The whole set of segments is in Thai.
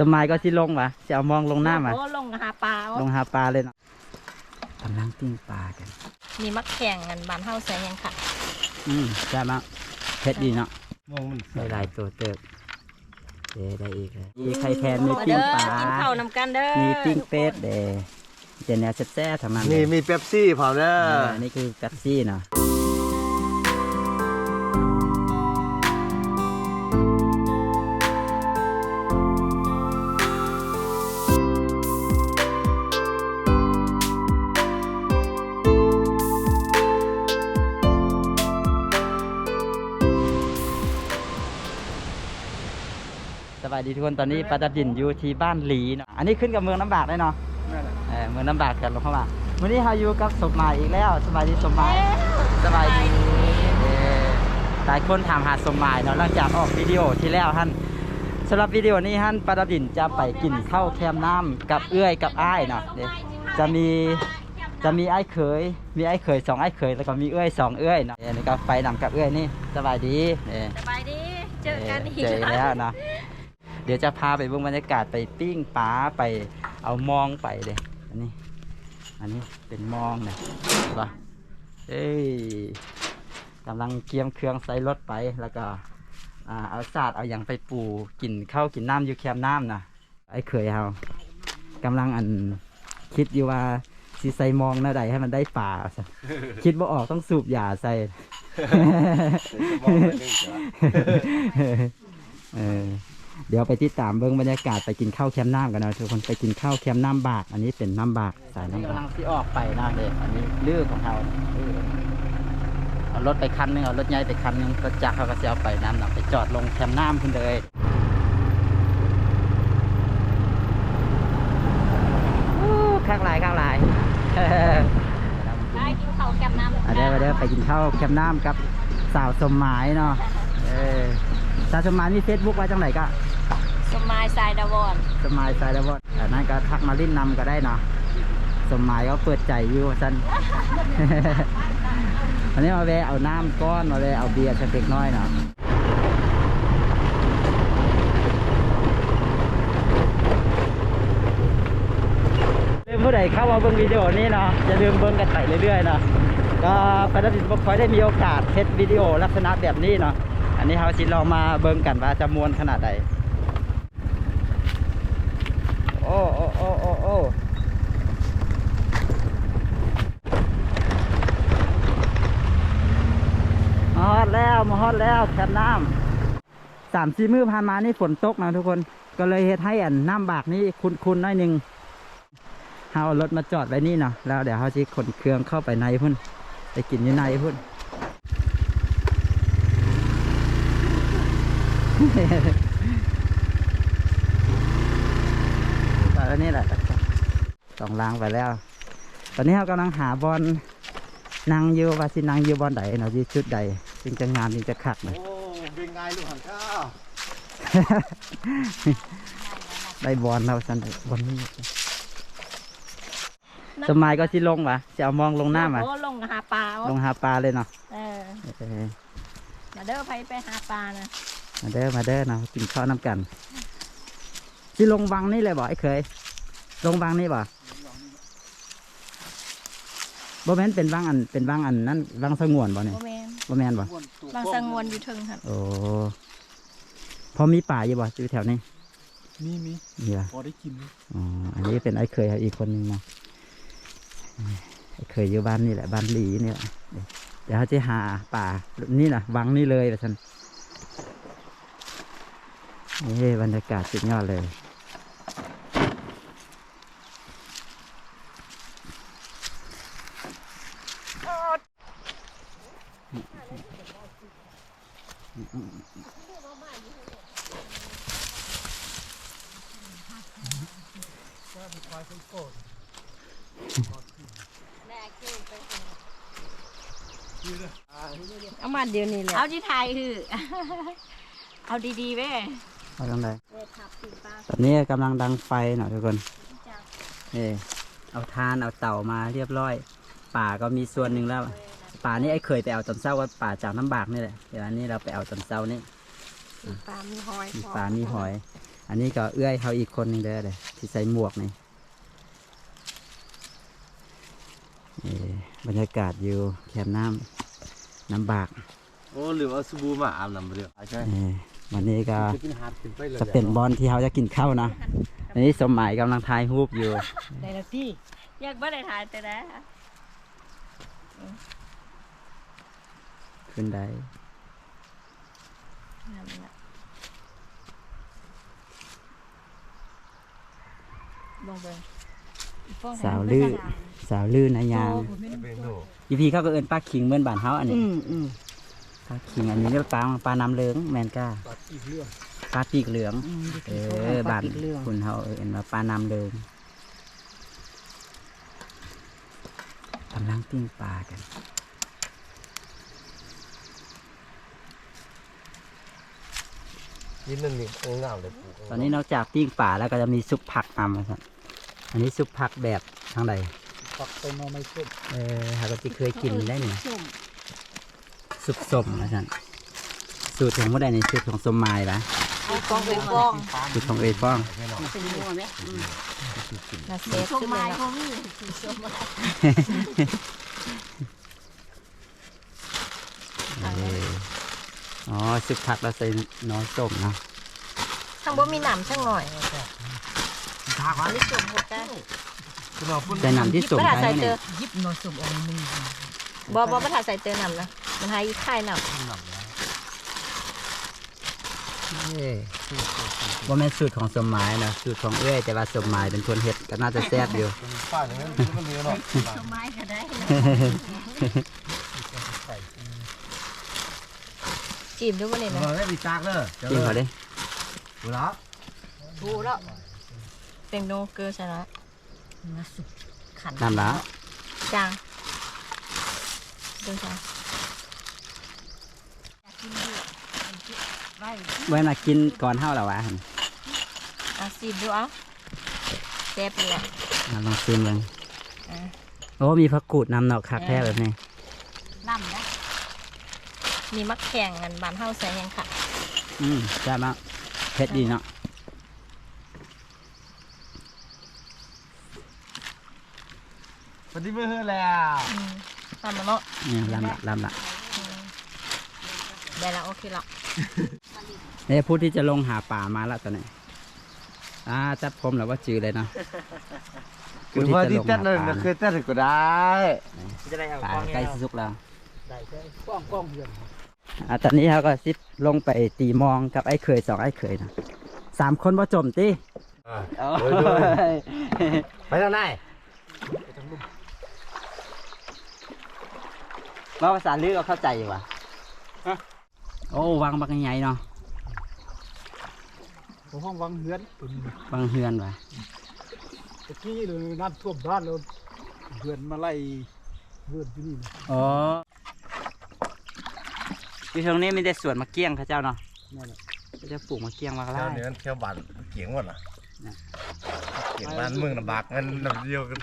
สมัยก็สิลงวะจะเอามองลงหน้าวะโอ้ลงหาปลาลงหาปลาเลยเนาะกำลังปิ้งปลากัน มีมักแข่งกันบานเฮาใส่ยังค่ะ อืมใช่มากเผ็ดดีเนาะมองมันได้หลายตัวเติบเดได้อีกเลยมีไข่แทนมีมาปิ้เด้งอปลากินข้าวนำกันเด้อมีปิ้งเป็ดเดเจนแนวแซ่บๆทำมันนี่มีเป๊ปซี่เผาเด้อเอออันนี้คือแป๊บซี่เนาะายดีทุกคนตอนนี้ปลาดับดินอยู่ที่บ้านหลีเนาะอันนี้ขึ้นกับเมืองน้ำบากได้เนาะเออเมืองน้ำบากกันลงเข้ามาวันนี้เราอยู่กับสมหมายอีกแล้วสบายดีสมหมายสบายดีเออหลายคนถามหาสมหมายเนาะหลังจากออกวิดีโอที่แล้วท่านสำหรับวิดีโอนี้ท่านปาดาดินจะไปกินข้าวแคมน้ำกับเอื้อยกับอ้ายเนาะเดี๋ยวจะมีจะมีไอ้ายเขย มีไอ้ายเขยสองไอ้ายเขยแล้วก็มีเอื้อยสองเอื้อยเนาะเดี๋ยวนี้ก็ไปนำกับเอื้อยนี่สบายดีเออสบายดี เจอกันอีกเจอแล้วนะ เดี๋ยวจะพาไปเบิ่งบรรยากาศไปปิ้งปลาไปเอามองไปเลยอันนี้ อันนี้เป็นมองเนี่ยเห็นปะเอ้ยกำลังเกียมเครื่องใส่รถไปแล้วก็อ่าเอาสาดเอาอย่างไปปูกินข้าวกินน้ำอยู่แคมป์น้ำนะไอ้เคยเฮากำลังอันคิดอยู่ว่าสิใส่มองหน้าใดให้มันได้ป่าซะคิดว่าออกต้องสูบยาใส่มองไปหนึ่งจ้ะเออ เดี๋ยวไปที่ตามเบิ้งบรรยากาศไปกินข้าวแคมป์น้ำกันนะทุกคนไปกินข้าวแคมป์น้ำบากอันนี้เป็นน้ำบากสายน้ำบากกำลังที่ออกไปนะเด็กอันนี้ลื้อของเราลื้อเอารถไปคันหนึงเอารถใหญ่ไปคันหนึงรถจักรเขาก็จะเอาไปน้ำนะไปจอดลงแคมป์น้ำคุณเลยอู้ข้างหลายข้างหลาย ได้กินข้าวแกมน้ำอะเดี๋ยวเดี๋ยวไปกินข้าวแคมป์น้ำกับสาวสมหมายเนาะเออสาวสมหมายมีเฟซบุ๊กไว้จังไหนก็ส มายสายดาวอนสมายใส่แล้วบ่แต่นั้นก็ทักมาลิ้นนำก็ได้เนาะสมหมายก็เปิดใจอยู่สันอันนี้มาแวะเอาน้ำก้อนมาแวะเอาเบียร์สักเล็กน้อยเนาะลืมผู้ใดเข้ามาเบิ่งวิดีโอนี้เนาะอย่าลืมเบิ่งกันไปเรื่อยๆเนาะก็ปฏิบัติบ่ค่อยได้มีโอกาสเฮ็ดวิดีโอลักษณะแบบนี้เนาะอันนี้เราสิลองมาเบิ่งกันว่าจะมวนขนาดใด โอ้โอ้โอ้โอ้โอ้มาฮอดแล้วมาฮอดแล้วแคมน้ำสามสี่มือผ่านมานี่ฝนตกนะทุกคนก็เลยเฮ็ดให้อันน้ำบากนี่คุ้นๆหน้อยหนึงเอารถมาจอดไว้นี่เนาะแล้วเดี๋ยวเขาจะขนเครื่องเข้าไปในพุ่นไปกินอยู่ในพุ่น แล้วนี่แหละสองลางไปแล้ว ตอนนี้เรากำลังหาบอลนางอยู่ว่าสินางอยู่บอลใดเนาะอยู่ชุดใดจึงจะงามจึงจะคักเนาะโอ้เป็นไงลูกหันข้าวได้บอลเราสันได้บอลนี้สมัยก็สิลงวะจะเอามองลงหน้าวะโอ้ลงหาปลาลงหาปลาเลยเนาะเออเออมาเด้อไปไปหาปลานะมาเด้อมาเด้อเนาะกินข้าวน้ำกัน สิลงวังนี่เลยบ่ไอ้เคย ลงวังนี่บ่บ่แม่นเป็นวังอันเป็นวังอันนั้นวังสงวนบ่เนี่ยโอแมนบ่แม่นบ่บางสงวนอยู่เทึงครับโอ้พอมีป่าอยู่บ่อยู่แถวนี้มีมีมีละพอได้กินไหมอ๋ออันนี้เป็นไอ้เคยอีกคนหนึงเนาะไอ้เคยอยู่บ้านนี่แหละบ้านหลีนี่แหละเดี๋ยวเขาจะหาป่านี่นะวังนี่เลยแบบนั้น นี่บรรยากาศสุดยอดเลย เอามาเดี๋ยวนี้เลยเอาที่ไทยคือ เอาดีๆเว้ย เอาตรงไหนเว้ยขับปีปลาตอนนี้กำลังดังไฟหน่อยทุกคนนี่เอาทานเอาเต่ามาเรียบร้อย ป่าก็มีส่วนหนึ่งแล้ว ป่านี่ไอ้เคยไปเอาตอนเช้าว่าป่าจากน้ำบากนี่แหละเดี๋ยวอันนี้เราไปเอาตอนเช้านี่ปีปลามีหอยมีปลามีหอย อันนี้ก็เอื้อยเขาอีกคนหนึงเด้อเลยที่ใส่หมวกนี่นี่บรรยากาศอยู่แคมป์น้ำน้ำบาก โอ้ลืมเอาสบู่มาอาบน้ำมาเดียวใช่นี่ วันนี้ก็จะกินฮาร์ดขึ้นไปเลยจะเป็นบอลที่เขาจะกินข้าวนะอันนี้สมหมายกำลังทายรูปอยู่ได้ละพี่อยากบ่ได้ทานแต่นะขึ้นได้นั่นน่ะลงไปสาวลื่อสาวลื่อนายางเป็นโนอีพีเขาก็เอินปลาคิงเหมือนบ้านเฮาอันนี้อืมอืมป ลาคิงอันนี้เรียกปลาปลาน้ำเหลืองแมนก้าปัดอีกเรื่องปลาปีกเหลืองอืมเออบ้านคุณเฮาเอินว่าปลาน้ำเหลืองกำลังปิ้งปลากันยินนั่นนี่โอ้งามเลยปลูกตอนนี้นอกจากปิ้งปลาแล้วก็จะมีซุปผักนำมาสันอันนี้ซุปผักแบบทางใดปักต้นไม้ไม่ต้นเออหากที่เคยกินได้นี่ สุ่มซุปส้มนะสันสูตรของผู้ใดในสูตรของสมหมายปะเอากองไปฟองสูตรของเอยฟ้องเป็นมัวไหมน่าเซฟส้มขึ้นเลไม้ยเขาเนาะมีส้มไม้เอออ๋อซุปผักเราใส่น้อยส้มเนาะข้างบนมีหนำช่างหน่อยทากอัวะนนี้สุ่มหกได้คุณเอาพุ่นใส่น้ำที่ส้มไม่ถ่ายได้ใส่ไหมเจเนี่อยยิบนอนสุ่มเอาหนึ่งบอบอไม่ถ่ายใส่เจอหนำนะ มันหายอีกค่ายหนเอ้ยว่าแม่นสูตรของสมหมายนะสูตรของเอ้ยแต่ว่าสมหมายเป็นคนเฮ็ดก็น่าจะแซ่บอยู่ป้าอย่างนั้นมันเลี้ยงเนาะส้มไม้ก็ได้ำจีบด้วยวันนี้นะมาไม่มีซากเลยกินเขาดิดูแล้วถูแล้วเป็นโนเกอร์ชนะมาสุกขันน้ำละจางเดินจา งไว้เมื่อน่ะกินก่อนเท่าแล้ววะหั่นอะจีบดูเอาเซฟเลยอะอะลองชิมเลยอะโอ้มีผักกูดนำเนาะคักแท้แบบนี้น้ำนะมีมักแข่งกันบานเฮาใส่ยังค่ะ อืมแซ่บมากเผ็ดดีเนาะปฏิบัติแล้วอืมทำมาเนาะเนี่ยลำละลำละได้แล้วโอเคแล้วเนี่ยผู้ที่จะลงหาป่ามาแล้วตอนนี้อ่าจัดผมแล้วว่าจือเลยเนาะคือว่าที่ตัดนั่นนะคือตัดก็ได้ป่าใกล้สิสุกแล้วได้แค่กล้องกล้องเพื่อนอ่าตอนนี้เขาก็ซิลงไปตีมองกับไอ้เขยสองไอ้เขยนะสามคนบ่จมติไปทางไหนว่าภาษาลือก็เข้าใจอยู่วะโอ้วางบักใหญ่ๆเนาะ ห้องวังเฮือนตัวนี้บางเฮือนวะตะกี้เลยน้ำท่วมบ้านเราเฮือนมาไล่เฮือนที่นี่อ๋ออยู่ตรงนี้มีแต่สวนมะเกี้ยงเข้าเจ้าเนาะนั่นแหละเขาจะปลูกมะเกี้ยงมากเจ้าไล่เนื้อเที่ยวบ้านเกียงหมดอะเกียงบ้านเมืองลำบากกันลำเดียวกัน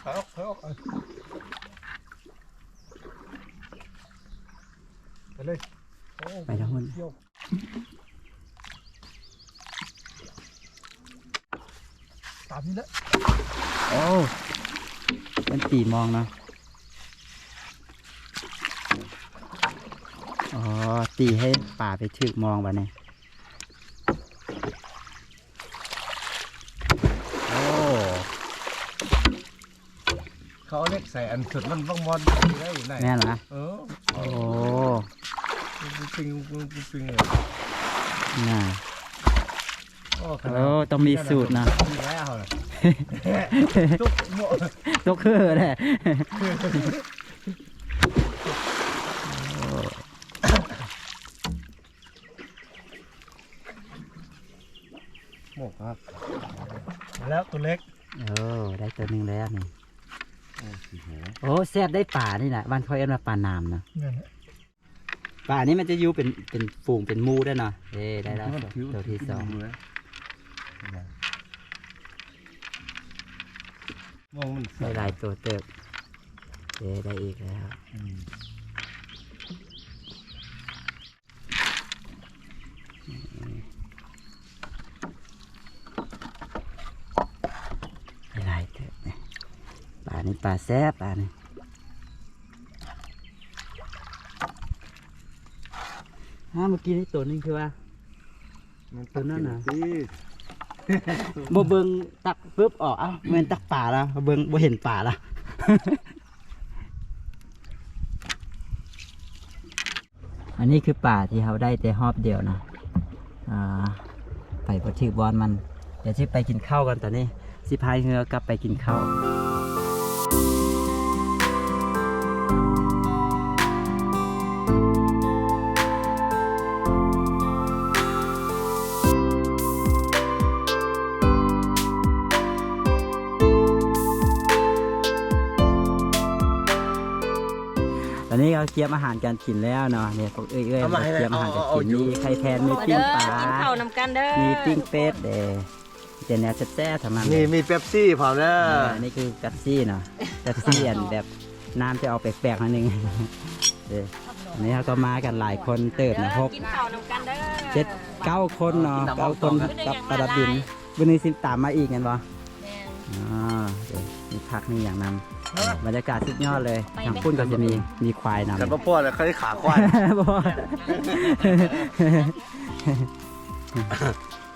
เขาเขา ไปเลยไปทั้งหุ่นเที่ยวตามนี้แหละโอ้เป็นตีมองเนาะอ๋อตีให้ป่าไปถึกมองวะเนี่ยโอ้เขาเอาเล็กใส่อันสุดมันต้องมอนได้ไหนแม่นเหรอเออโอ้กู ปิงกูกูปิงเลยน่ะโอ้ขโอ้ต้องมีสูตรนะมีแล้วเลยตุ๊กโมตกคือเลยโมกครับแล้วตัวเล็กโอ้ได้ตัวหนึ่งแล้วนี่โอ้แซ่บได้ป่านี่แหละบ้านเขาเอ็นว่าป่านามนาะนั่นแหละ ปลาอันนี้มันจะยูเป็นเป็นฝูงเป็นมูได้เนาะเอ้ได้แล้วตัวที่สองมองมันได้หลายตัวเติบเอ้ได้อีกแล้วได้หลายเตินี้ปลาแซ่บปลาเนี้ ฮะเมื่อกี้นี่ตัวนึงคือว่าตัวนั้นน่ะสิบ่เบิงตักปุ๊บออกเอ้าแม่นตักป่าแล้วบ่เบิงบ่เห็นป่าละอันนี้คือป่าที่เขาได้แต่หอบเดียวนะอ่าไปบ่ถือบอลมัน เดี๋ยวสิไปกินข้าวกันตอนนี้ สิพายเรือกลับไปกินข้าว อนนี้เราเตรียมอาหารการกินแล้วเนาะเนี่ยพวกเอ้ยเอ้ยเราเตรียมอาหารการกินมีไข่แทนมีมาปิ้เด้งอปลากินข้าวนำกันเด้อมีปิ้งเป็ดเด้เจนแนวแซ่บๆทำมันนี่มีเป๊ปซี่เผาเด้ออันนี้คือกัปซี่เนาะกัปซี่อันแบบน้ำจะออกแปลกๆนิดนึงเด้อันนี้เราก็มากันหลายคนเติบนะหกกินข้าวนำกันเด้อเจ็ดเก้าคนเนาะเก้าคนกับปลาดับบินวันนี้สิตามมาอีกกันบ่แม่นอ๋อเดี๋ยวมีผักนี่อย่างนำ บรรยากาศสุดยอดเลยทางพุ่นก็จะมีมีควายนำกันพ่อพ่อเลยเขาได้ขาควายบ่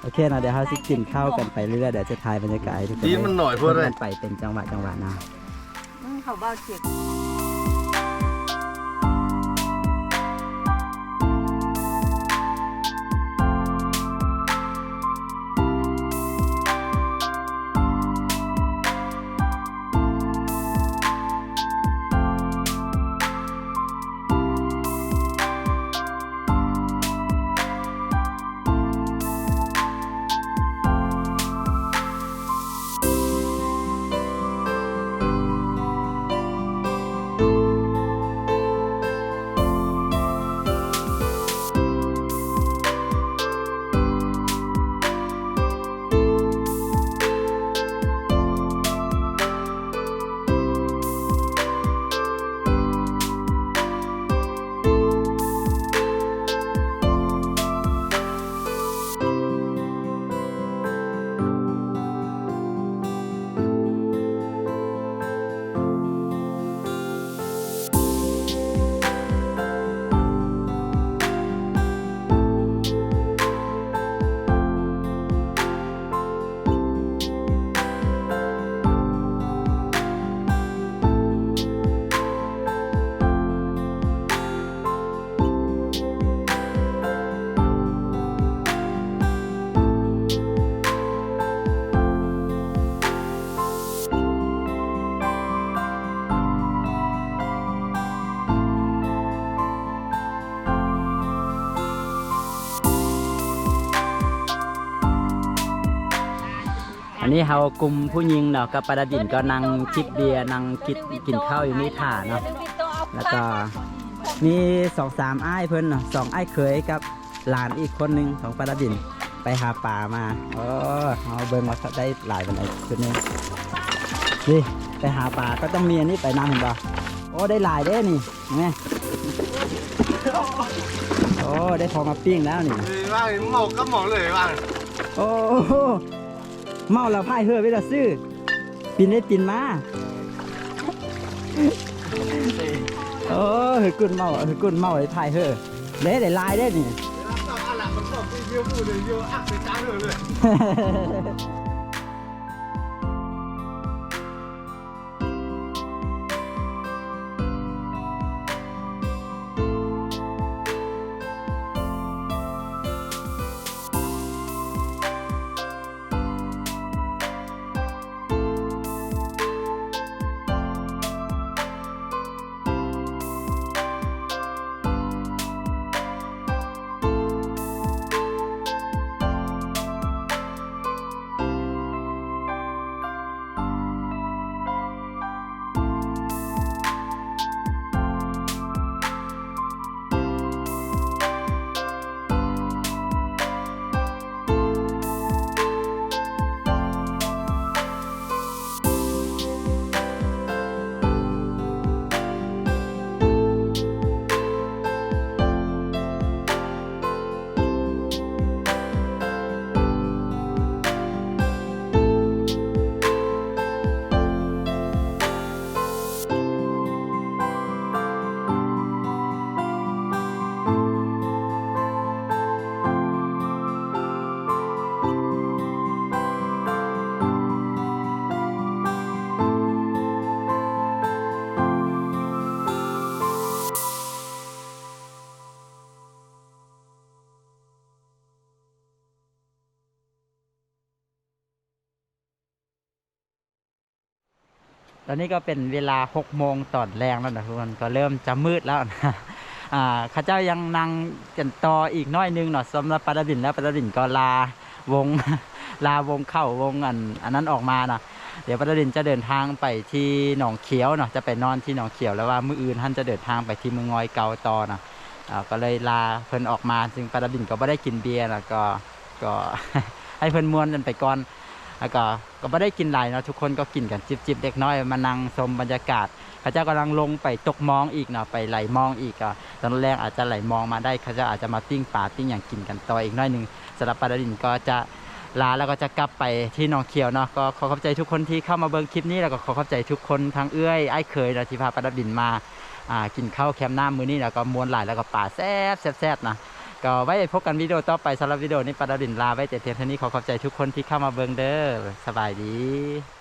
โอเคนะเดี๋ยวเราสิกินข้าวกันไปเรื่อยๆเดี๋ยวจะถ่ายบรรยากาศให้ทุกคนดีมันหน่อยเพื่อนเลยไปเป็นจังหวะจังหวะนะอืมเขาเบาเสียง นนี้เรากลุ่มผู้หญิงเนาะกับปลาดินก็นั่งจิบเบียร์นั่งกินกินข้าวอยู่นี่ถ่าเนาะแล้วก็มีสองสามอ้ายเพิ่นเนาะสองอ้ายเคยกับหลานอีกคนหนึ่งของปลาดินไปหาปลามาเออเอาเบิ่งมาได้หลายวันไหนชุดนี้นี่ไปหาปลาก็ต้องมีอันนี้ไปนำเห็นปะโอ้ได้หลายเด้นี่เห็นไหมโอ้ได้พอมาปิ้งแล้วนี่ว่าหมอกก็หมอกเลยว่าโอ้โห เมาแล้วพายเฮือไปละซื้อปินได้ปินมาโอ้เฮ้ยกุนเมาเฮ้ยกุนเมาเลยพายเฮือเด้ได้ลายได้นี่อะไรมันบอกเยอะพูดเลยเยอะอักไปจ้าเลยเลย อนนี้ก็เป็นเวลา6โมงตอนแรงแล้วนะทุกคนก็เริ่มจะมืดแล้วนะอ่าข้าเจ้ายังนั่งกันต่ออีกน้อยนึงเนาะสำหรับปาราดินแล้วปาราดินก็ลาวงลาวงเข้าวงอันอันนั้นออกมาเนาะเดี๋ยวปาราดินจะเดินทางไปที่หนองเขียวเนาะจะไปนอนที่หนองเขียวแล้วว่ามื้ออื่นท่านจะเดินทางไปที่เมืองงอยเกาต่อเนาะอ่าก็เลยลาเพิ่นออกมาซึ่งปาราดินก็ไม่ได้กินเบียร์นะก็ก็ให้เพิ่นมวนกันไปก่อน แล้วก็ก็ไม่ได้กินหลายเนาะทุกคนก็กินกันจิบๆเล็กน้อยมานั่งชมบรรยากาศข้าเจ้ากำลังลงไปตกมองอีกเนาะไปไหลมองอีกอะตอนแรกอาจจะไหลมองมาได้ข้าเจ้าอาจจะมาปิ้งปลาปิ้งอย่างกินกันต่ออีกน้อยหนึ่งสำหรับปาราดินก็จะลาแล้วก็จะกลับไปที่หนองเขียวเนาะก็ขอขอบใจทุกคนที่เข้ามาเบิ่งคลิปนี้แล้วก็ขอขอบใจทุกคนทั้งเอื้อยไอ้เคยเนาะที่พาปาราดินมากินข้าวแคมป์หน้ำมื้อนี้แล้วก็มวนหลายแล้วก็ป่าแซ่บแซ่บนะ ก็ไว้พบกันวิดีโอต่อไปสำหรับวิดีโอนี้ปาราดินลาไว้แต่เทียนเท่านี้ขอขอบใจทุกคนที่เข้ามาเบิ่งเด้อสบายดี